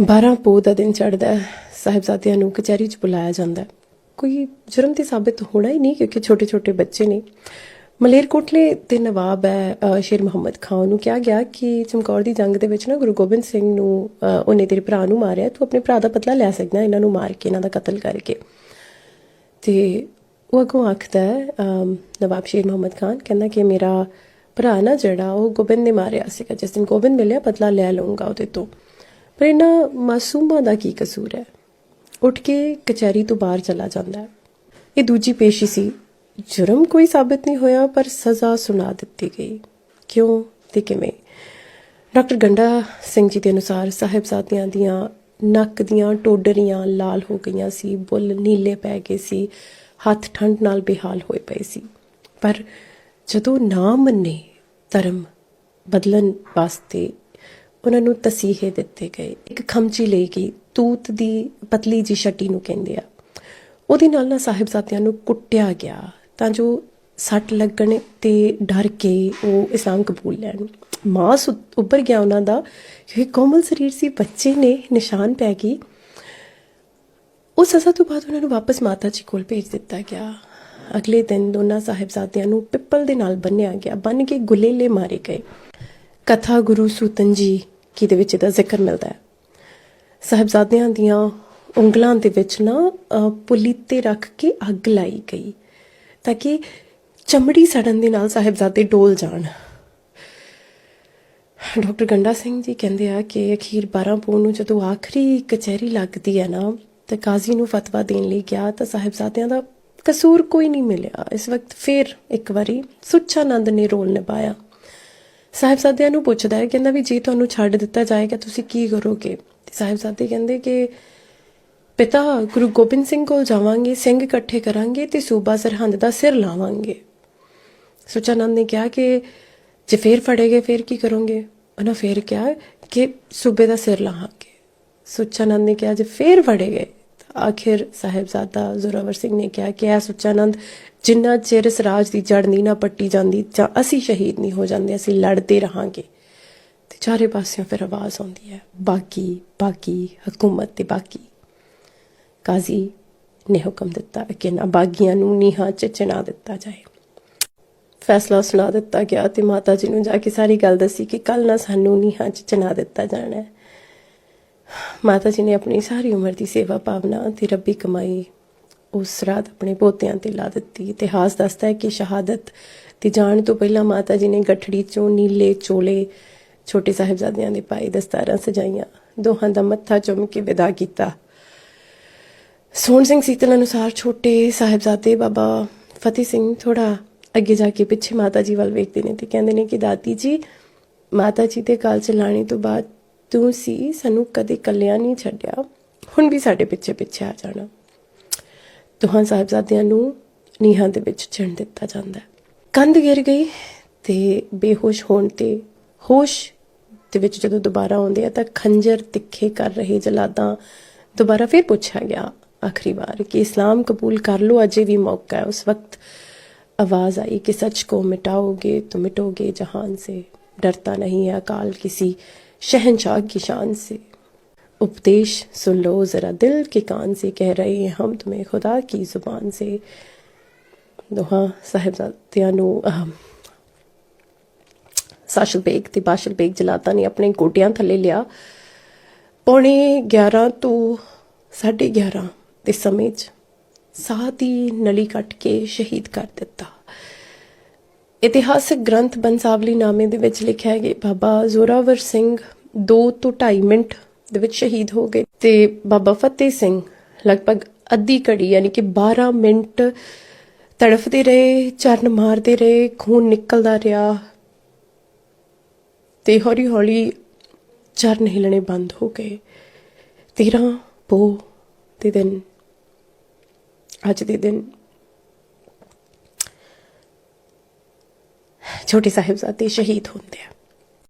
12 ਪੋਹ ਦਾ ਦਿਨ ਚੜ੍ਹਦਾ ਹੈ। ਸਾਹਿਬਜ਼ਾਦਿਆਂ ਨੂੰ ਕਚਹਿਰੀ 'ਚ ਬੁਲਾਇਆ ਜਾਂਦਾ ਹੈ। ਕੋਈ ਜੁਰਮ ਤੇ ਸਾਬਿਤ ਹੋਣਾ ਹੀ ਨਹੀਂ ਕਿਉਂਕਿ ਛੋਟੇ ਛੋਟੇ ਬੱਚੇ ਨੇ। ਮਲੇਰਕੋਟਲੇ ਦੇ ਨਵਾਬ ਹੈ ਸ਼ੇਰ ਮੁਹੰਮਦ ਖਾਨ ਨੂੰ ਕਿਹਾ ਗਿਆ ਕਿ ਚਮਕੌਰ ਦੀ ਜੰਗ ਦੇ ਵਿੱਚ ਨਾ ਗੁਰੂ ਗੋਬਿੰਦ ਸਿੰਘ ਨੂੰ ਉਹਨੇ ਤੇਰੇ ਭਰਾ ਨੂੰ ਮਾਰਿਆ। ਤੂੰ ਆਪਣੇ ਭਰਾ ਦਾ ਬਦਲਾ ਲੈ ਸਕਦਾ, ਇਹਨਾਂ ਨੂੰ ਮਾਰ ਕੇ, ਇਹਨਾਂ ਦਾ ਕਤਲ ਕਰਕੇ। ਤੇ ਉਹ ਅੱਗੋਂ ਆਖਦਾ ਨਵਾਬ ਸ਼ੇਰ ਮੁਹੰਮਦ ਖਾਨ ਕਹਿੰਦਾ ਕਿ ਮੇਰਾ ਭਰਾ ਨਾ ਜਿਹੜਾ, ਉਹ ਗੋਬਿੰਦ ਨੇ ਮਾਰਿਆ ਸੀਗਾ। ਜਿਸ ਦਿਨ ਗੋਬਿੰਦ ਮਿਲਿਆ ਬਦਲਾ ਲੈ ਲਊਂਗਾ ਉਹਦੇ ਤੋਂ। ਪਰ ਇਹਨਾਂ ਮਾਸੂਮਾਂ ਦਾ ਕੀ ਕਸੂਰ ਹੈ? ਉੱਠ ਕੇ ਕਚਹਿਰੀ ਤੋਂ ਬਾਹਰ ਚਲਾ ਜਾਂਦਾ ਹੈ। ਇਹ ਦੂਜੀ ਪੇਸ਼ੀ ਸੀ। ਜੁਰਮ ਕੋਈ ਸਾਬਿਤ ਨਹੀਂ ਹੋਇਆ, ਪਰ ਸਜ਼ਾ ਸੁਣਾ ਦਿੱਤੀ ਗਈ। ਕਿਉਂ ਤੇ ਕਿਵੇਂ? ਡਾਕਟਰ ਗੰਡਾ ਸਿੰਘ ਜੀ ਦੇ ਅਨੁਸਾਰ ਸਾਹਿਬਜ਼ਾਦਿਆਂ ਦੀਆਂ ਨੱਕ ਦੀਆਂ ਟੋਡਰੀਆਂ ਲਾਲ ਹੋ ਗਈਆਂ ਸੀ, ਬੁੱਲ ਨੀਲੇ ਪੈ ਗਏ ਸੀ, ਹੱਥ ਠੰਡ ਨਾਲ ਬੇਹਾਲ ਹੋਏ ਪਏ ਸੀ। ਪਰ ਜਦੋਂ ਨਾ ਮੰਨੇ, ਧਰਮ ਬਦਲਣ ਵਾਸਤੇ ਉਹਨਾਂ ਨੂੰ ਤਸੀਹੇ ਦਿੱਤੇ ਗਏ। ਇੱਕ ਖਮਚੀ ਲਈ ਗਈ। ਤੂਤ ਦੀ ਪਤਲੀ ਜੀ ਛੱਟੀ ਨੂੰ ਕਹਿੰਦੇ ਆ। ਉਹਦੇ ਨਾਲ ਨਾ ਸਾਹਿਬਜ਼ਾਦਿਆਂ ਨੂੰ ਕੁੱਟਿਆ ਗਿਆ। ਤਾਂ ਜੋ ਸੱਟ ਲੱਗਣ ਤੇ ਡਰ ਕੇ ਉਹ ਇਸਲਾਮ ਕਬੂਲ ਲੈਣ। ਮਾਸ ਉ- ਗਿਆ ਉਹਨਾਂ ਦਾ। ਕਿਉਂਕਿ ਕੋਮਲ ਸਰੀਰ ਸੀ। ਬੱਚੇ ਨੇ ਨਿਸ਼ਾਨ ਪੈ ਗਈ। ਉਸ ਸਜ਼ਾ ਤੋਂ ਬਾਅਦ ਉਹਨਾਂ ਨੂੰ ਵਾਪਸ ਮਾਤਾ ਜੀ ਕੋਲ ਭੇਜ ਦਿੱਤਾ ਗਿਆ। ਅਗਲੇ ਦਿਨ ਦੋਨਾਂ ਸਾਹਿਬਜ਼ਾਦਿਆਂ ਨੂੰ ਪਿੱਪਲ ਦੇ ਨਾਲ ਬੰਨਿਆ ਗਿਆ। ਬੰਨ ਕੇ ਗੁਲੇਲੇ ਮਾਰੇ ਗਏ। ਕਥਾ ਗੁਰੂ ਸੂਤਨ ਜੀ ਕੀ ਦੇ ਵਿੱਚ ਇਹਦਾ ਜ਼ਿਕਰ ਮਿਲਦਾ ਹੈ। ਸਾਹਿਬਜ਼ਾਦਿਆਂ ਦੀਆਂ ਉਂਗਲਾਂ ਦੇ ਵਿੱਚ ਨਾ ਅ, ਪੁਲੀ ਤੇ ਰੱਖ ਕੇ ਅੱਗ ਲਾਈ ਗਈ ਤਾਂ ਕਿ ਚਮੜੀ ਸੜਨ ਦੇ ਨਾਲ ਸਾਹਿਬਜ਼ਾਦੇ ਡੋਲ ਜਾਣ। ਡਾਕਟਰ ਗੰਡਾ ਸਿੰਘ ਜੀ ਕਹਿੰਦੇ ਆ ਕਿ ਅਖੀਰ 12 ਪੋਹ ਨੂੰ ਜਦੋਂ ਆਖਰੀ ਕਚਹਿਰੀ ਲੱਗਦੀ ਹੈ ਨਾ ਤੇ ਕਾਜ਼ੀ ਨੂੰ ਫਤਵਾ ਦੇਣ ਲਈ ਗਿਆ ਤਾਂ ਸਾਹਿਬਜ਼ਾਦਿਆਂ ਦਾ ਕਸੂਰ ਕੋਈ ਨਹੀਂ ਮਿਲਿਆ। ਇਸ ਵਕਤ ਫਿਰ ਇੱਕ ਵਾਰੀ ਸੁੱਚਾਨੰਦ ਨੇ ਰੋਲ ਨਿਭਾਇਆ। ਸਾਹਿਬਜ਼ਾਦਿਆਂ ਨੂੰ ਪੁੱਛਦਾ ਹੈ, ਕਹਿੰਦਾ ਵੀ ਜੇ ਤੁਹਾਨੂੰ ਛੱਡ ਦਿੱਤਾ ਜਾਏਗਾ, ਤੁਸੀਂ ਕੀ ਕਰੋਗੇ? ਤੇ ਸਾਹਿਬਜ਼ਾਦੇ ਕਹਿੰਦੇ ਕਿ ਪਿਤਾ ਗੁਰੂ ਗੋਬਿੰਦ ਸਿੰਘ ਕੋਲ ਜਾਵਾਂਗੇ, ਸਿੰਘ ਇਕੱਠੇ ਕਰਾਂਗੇ ਤੇ ਸੂਬਾ ਸਰਹੰਦ ਦਾ ਸਿਰ ਲਾਵਾਂਗੇ। ਸੁਚਾਨੰਦ ਨੇ ਕਿਹਾ ਕਿ ਜੇ ਫੇਰ ਫੜੇਗੇ ਫੇਰ ਕੀ ਕਰੋਗੇ? ਉਹਨਾਂ ਫੇਰ ਕਿਹਾ ਕਿ ਸੂਬੇ ਦਾ ਸਿਰ ਲਾਹਾਂਗੇ ਸੁਚਾਨੰਦ ਨੇ ਕਿਹਾ, ਜੇ ਫੇਰ ਫੜੇ ਗਏ ਆਖਿਰ ਸਾਹਿਬਜ਼ਾਦਾ ਜ਼ੋਰਾਵਰ ਸਿੰਘ ਨੇ ਕਿਹਾ ਕਿ ਇਹ ਸੁਚਾਨੰਦ ਜਿੰਨਾ ਚਿਰ ਇਸ ਰਾਜ ਦੀ ਜੜ ਨਹੀਂ ਨਾ ਪੱਟੀ ਜਾਂਦੀ, ਜਾਂ ਅਸੀਂ ਸ਼ਹੀਦ ਨਹੀਂ ਹੋ ਜਾਂਦੇ, ਅਸੀਂ ਲੜਦੇ ਰਹਾਂਗੇ। ਤੇ ਚਾਰੇ ਪਾਸਿਓਂ ਫਿਰ ਆਵਾਜ਼ ਆਉਂਦੀ ਹੈ ਬਾਕੀ ਬਾਕੀ ਹਕੂਮਤ ਤੇ ਬਾਕੀ ਕਾਜ਼ੀ ਨੇ ਹੁਕਮ ਦਿੱਤਾ ਕਿ ਨਾ ਬਾਗੀਆਂ ਨੂੰ ਨੀਹਾਂ ਚ ਚਿਣਾ ਦਿੱਤਾ ਜਾਏ। ਫੈਸਲਾ ਸੁਣਾ ਦਿੱਤਾ ਗਿਆ ਤੇ ਮਾਤਾ ਜੀ ਨੂੰ ਜਾ ਕੇ ਸਾਰੀ ਗੱਲ ਦੱਸੀ ਕਿ ਕੱਲ ਨਾ ਸਾਨੂੰ ਨੀਹਾਂ ਚ ਚਿਣਾ ਦਿੱਤਾ ਜਾਣਾ ਹੈ। ਮਾਤਾ ਜੀ ਨੇ ਆਪਣੀ ਸਾਰੀ ਉਮਰ ਦੀ ਸੇਵਾ ਭਾਵਨਾ ਤੇ ਰੱਬੀ ਕਮਾਈ ਉਸ ਰਾਤ ਆਪਣੇ ਪੋਤਿਆਂ ਤੇ ਲਾ ਦਿੱਤੀ। ਇਤਿਹਾਸ ਦੱਸਦਾ ਹੈ ਕਿ ਸ਼ਹਾਦਤ ਤੇ ਜਾਣ ਤੋਂ ਪਹਿਲਾਂ ਮਾਤਾ ਜੀ ਨੇ ਗੱਠੜੀ ਚੋਂ ਨੀਲੇ ਚੋਲੇ ਛੋਟੇ ਸਾਹਿਬਜ਼ਾਦਿਆਂ ਦੇ ਪਾਏ ਦਸਤਾਰਾਂ ਸਜਾਈਆਂ। ਦੋਹਾਂ ਦਾ ਮੱਥਾ ਚੁੰਮ ਕੇ ਵਿਦਾ ਕੀਤਾ। ਸੋਹਣ ਸਿੰਘ ਸੀਤਲ ਅਨੁਸਾਰ ਛੋਟੇ ਸਾਹਿਬਜ਼ਾਦੇ ਬਾਬਾ ਫਤਿਹ ਸਿੰਘ ਥੋੜਾ ਅੱਗੇ ਜਾ ਕੇ ਪਿੱਛੇ ਮਾਤਾ ਜੀ ਵੱਲ ਵੇਖਦੇ ਨੇ ਤੇ ਕਹਿੰਦੇ ਨੇ ਕਿ ਦਾਤੀ ਜੀ, ਮਾਤਾ ਜੀ ਦੇ ਕਾਲ ਚਲਾਣੇ ਤੋਂ ਬਾਅਦ ਤੂੰ ਸੀ ਸਾਨੂੰ ਕਦੇ ਕੱਲਿਆਂ ਨਹੀਂ ਛੱਡਿਆ ਹੁਣ ਵੀ ਸਾਡੇ ਪਿੱਛੇ ਪਿੱਛੇ ਆ ਜਾਣਾ ਦੋਹਾਂ ਸਾਹਿਬਜ਼ਾਦਿਆਂ ਨੂੰ ਨੀਹਾਂ ਦੇ ਵਿੱਚ ਚਿਣ ਦਿੱਤਾ ਜਾਂਦਾ ਹੈ ਕੰਧ ਗਿਰ ਗਈ ਤੇ ਬੇਹੋਸ਼ ਹੋਣ ਤੇ ਹੋਸ਼ ਦੇ ਵਿੱਚ ਜਦੋਂ ਦੁਬਾਰਾ ਆਉਂਦੇ ਆ ਤਾਂ ਖੰਜਰ ਤਿੱਖੇ ਕਰ ਰਹੇ ਜਲਾਦਾਂ ਦੁਬਾਰਾ ਫਿਰ ਪੁੱਛਿਆ ਗਿਆ ਆਖਰੀ ਵਾਰ ਕਿ ਇਸਲਾਮ ਕਬੂਲ ਕਰ ਲੋ ਅਜੇ ਵੀ ਮੌਕਾ ਹੈ ਉਸ ਵਕਤ आवाज आई कि सच को मिटाओगे तो मिटोगे जहान से डरता नहीं है अकाल किसी शहनशाह की शान से उपदेश सुन लो जरा दिल के कान से कह रहे हैं हम तुम्हें खुदा की जुबान से ਦੋਹਾਂ ਸਾਹਿਬਜ਼ਾਦਿਆਂ ਨੂੰ ਅਹਮ, ਸਾਸ਼ਲ ਬੇਗ ਤੇ ਬਾਸ਼ਲ ਬੇਗ ਜਲਾਤਾ ਨੇ ਆਪਣੇ ਗੋਡਿਆਂ ਥੱਲੇ ਲਿਆ ਪੌਣੇ 11 ਤੋਂ 11:30 ਦੇ ਸਮੇਂ 'ਚ ਸਾਹ ਦੀ ਨਲੀ ਕੱਟ ਕੇ ਸ਼ਹੀਦ ਕਰ ਦਿੱਤਾ ਇਤਿਹਾਸਕ ਗ੍ਰੰਥ ਬੰਸਾਵਲੀ ਨਾਮੇ ਦੇ ਵਿੱਚ ਲਿਖਿਆ ਹੈ ਕਿ ਬਾਬਾ ਜ਼ੋਰਾਵਰ ਸਿੰਘ 2 ਤੋਂ 2.5 ਮਿੰਟ ਦੇ ਵਿੱਚ ਸ਼ਹੀਦ ਹੋ ਗਏ ਤੇ ਬਾਬਾ ਫਤਿਹ ਸਿੰਘ ਲਗਭਗ ਅੱਧੀ ਘੜੀ ਯਾਨੀ ਕਿ 12 ਮਿੰਟ ਤੜਫਦੇ ਰਹੇ, ਚਰਨ ਮਾਰਦੇ ਰਹੇ, ਖੂਨ ਨਿਕਲਦਾ ਰਿਹਾ ਤੇ ਹੌਲੀ ਹੌਲੀ ਚਰਨ ਹਿਲਣੇ ਬੰਦ ਹੋ ਗਏ। 13 ਪੋ ਦੇ ਦਿਨ, ਅੱਜ ਦੇ ਦਿਨ ਛੋਟੇ ਸਾਹਿਬਜ਼ਾਦੇ ਸ਼ਹੀਦ ਹੁੰਦੇ ਆ